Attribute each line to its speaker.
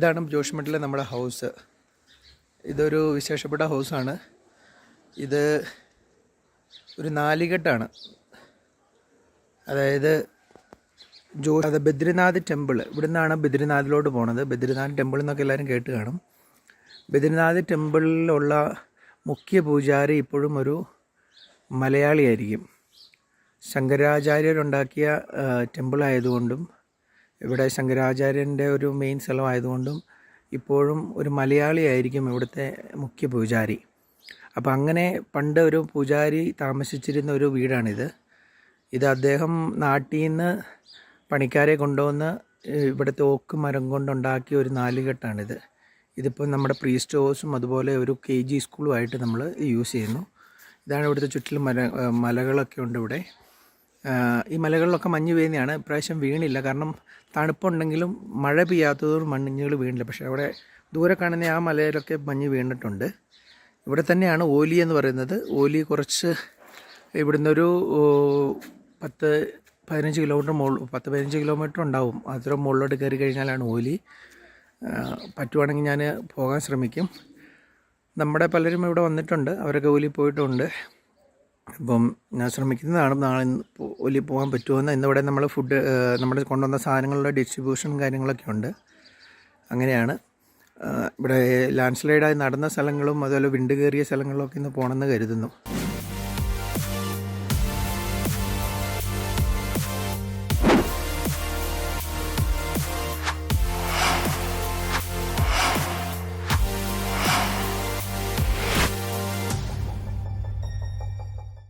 Speaker 1: ഇതാണ് ജോഷ്മട്ടിലെ നമ്മുടെ ഹൗസ്. ഇതൊരു വിശേഷപ്പെട്ട ഹൗസാണ്. ഇത് ഒരു നാലികെട്ടാണ്. അതായത് ജോ അത് ബദ്രിനാഥ് ടെമ്പിൾ ഇവിടെ നിന്നാണ് ബദ്രിനാഥിലോട്ട് പോണത്. ബദ്രിനാഥ് ടെമ്പിൾ എന്നൊക്കെ എല്ലാവരും കേട്ട് കാണും. ബദ്രിനാഥ് ടെമ്പിളിലുള്ള മുഖ്യ പൂജാരി ഇപ്പോഴും ഒരു മലയാളിയായിരിക്കും. ശങ്കരാചാര്യരുണ്ടാക്കിയ ടെമ്പിൾ ആയതുകൊണ്ടും ഇവിടെ ശങ്കരാചാര്യന്റെ ഒരു മെയിൻ സ്ഥലമായതുകൊണ്ടും ഇപ്പോഴും ഒരു മലയാളിയായിരിക്കും ഇവിടുത്തെ മുഖ്യ പൂജാരി. അപ്പോൾ അങ്ങനെ പണ്ട് ഒരു പൂജാരി താമസിച്ചിരുന്ന ഒരു വീടാണിത്. ഇത് അദ്ദേഹം നാട്ടിൽ നിന്ന് പണിക്കാരെ കൊണ്ടുവന്ന് ഇവിടുത്തെ ഓക്ക് മരം കൊണ്ടുണ്ടാക്കിയ ഒരു നാലുകെട്ടാണിത്. ഇതിപ്പോൾ നമ്മുടെ പ്രീസ്റ്റ് ഹൗസും അതുപോലെ ഒരു കെ ജി സ്കൂളുമായിട്ട് നമ്മൾ യൂസ് ചെയ്യുന്നു. ഇതാണ് ഇവിടുത്തെ ചുറ്റിലും മല മലകളൊക്കെ ഉണ്ട് ഇവിടെ. ഈ മലകളിലൊക്കെ മഞ്ഞ് പെയ്യുന്നതാണ്. ഇപ്രാവശ്യം വീണില്ല. കാരണം തണുപ്പുണ്ടെങ്കിലും മഴ പെയ്യാത്തതുകൊണ്ട് മഞ്ഞുകൾ വീണില്ല. പക്ഷേ അവിടെ ദൂരെ കാണുന്ന ആ മലയിലൊക്കെ മഞ്ഞ് വീണിട്ടുണ്ട്. ഇവിടെ തന്നെയാണ് ഓലി എന്ന് പറയുന്നത്. ഓലി കുറച്ച് ഇവിടുന്ന് ഒരു പത്ത് പതിനഞ്ച് കിലോമീറ്റർ മുകളിൽ പത്ത് പതിനഞ്ച് കിലോമീറ്റർ ഉണ്ടാവും. അത്ര മുകളിലോട്ട് കയറി കഴിഞ്ഞാലാണ് ഓലി. പറ്റുവാണെങ്കിൽ ഞാൻ പോകാൻ ശ്രമിക്കും. നമ്മുടെ പലരും ഇവിടെ വന്നിട്ടുണ്ട്. അവരൊക്കെ ഓലി പോയിട്ടുണ്ട്. അപ്പം ഞാൻ ശ്രമിക്കുന്നതാണ് നാളെ ഒലി പോകാൻ പറ്റുമെന്ന്. ഇന്നിവിടെ നമ്മൾ ഫുഡ് നമ്മൾ കൊണ്ടുവന്ന സാധനങ്ങളുടെ ഡിസ്ട്രിബ്യൂഷൻ കാര്യങ്ങളൊക്കെ ഉണ്ട്. അങ്ങനെയാണ്. ഇവിടെ ലാൻഡ് സ്ലൈഡായി നടന്ന സ്ഥലങ്ങളും അതുപോലെ വിണ്ട് കയറിയ സ്ഥലങ്ങളിലൊക്കെ ഇന്ന് പോകണമെന്ന് കരുതുന്നു.